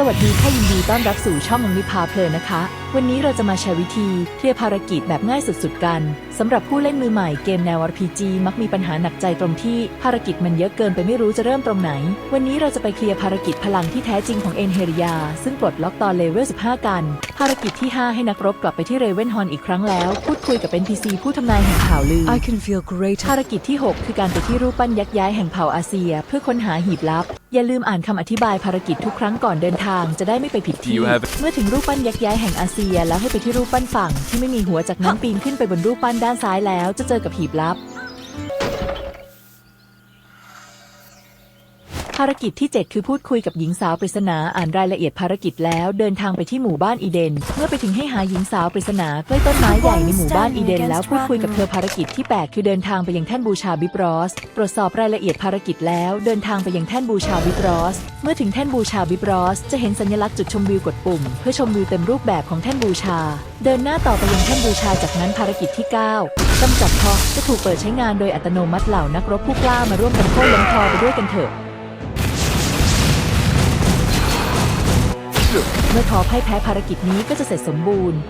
สวัสดีค่ะยินดีต้อนรับสู่ช่องมังนิพาเพลินนะคะ วันนี้เราจะมาแชร์วิธีเคลียร์ภารกิจแบบง่ายสุดๆกันสำหรับผู้เล่นมือใหม่เกมแนว RPG มักมีปัญหาหนักใจตรงที่ภารกิจมันเยอะเกินไปไม่รู้จะเริ่มตรงไหน วันนี้เราจะไปเคลียร์ภารกิจพลังที่แท้จริงของเอ็นเฮริยา ซึ่งปลดล็อกตอนเลเวล 15 กัน ภารกิจที่ 5 ให้นักรบกลับไปที่เรเวนฮอนอีกครั้งแล้ว พูดคุยกับ NPC ผู้ทำนายแห่งข่าวลือ I can feel great. ภารกิจที่ 6 คือการไปที่รูปปั้นยักษ์ย้ายแห่งเผ่าอาเซีย เพื่อค้นหาหีบลับอย่าลืมอ่านคำอธิบายภารกิจทุกครั้งก่อนเดินทางจะได้ไม่ไปผิดที่ You have- เมื่อถึงรูปปั้นยักษ์ย้ายแห่งอาเซีย แล้วให้ไปที่รูปปั้นฝั่งที่ไม่มีหัวจากนั้นปีนขึ้นไปบนรูปปั้นด้านซ้ายแล้วจะเจอกับหีบลับ ภารกิจที่ 7 คือพูดคุยกับหญิงสาวปริศนาอ่านรายละเอียดภารกิจแล้วเดินทางไปที่หมู่บ้านอีเดน เมื่อไปถึงให้หาหญิงสาวปริศนาใกล้ต้นไม้ใหญ่ในหมู่บ้านอีเดน แล้วพูดคุยกับเธอภารกิจที่ 8 คือเดินทางไปยังแท่นบูชาบิบรอส ตรวจสอบรายละเอียดภารกิจแล้วเดินทางไปยังแท่นบูชาบิบรอส เมื่อถึงแท่นบูชาบิบรอส จะเห็นสัญลักษณ์จุดชมวิวกดปุ่ม เพื่อชมวิวเต็มรูปแบบของแท่นบูชา เดินหน้าต่อไปยังแท่นบูชาจากนั้นภารกิจที่ 9กำจัดทอจะถูกเปิดใช้งานโดยอัตโนมัติเหล่านักรบผู้กล้ามาร่วมกันโค่นล้มทอไปด้วยกันเถอะ เมื่อทอพ่ายแพ้ภารกิจนี้ก็จะเสร็จสมบูรณ์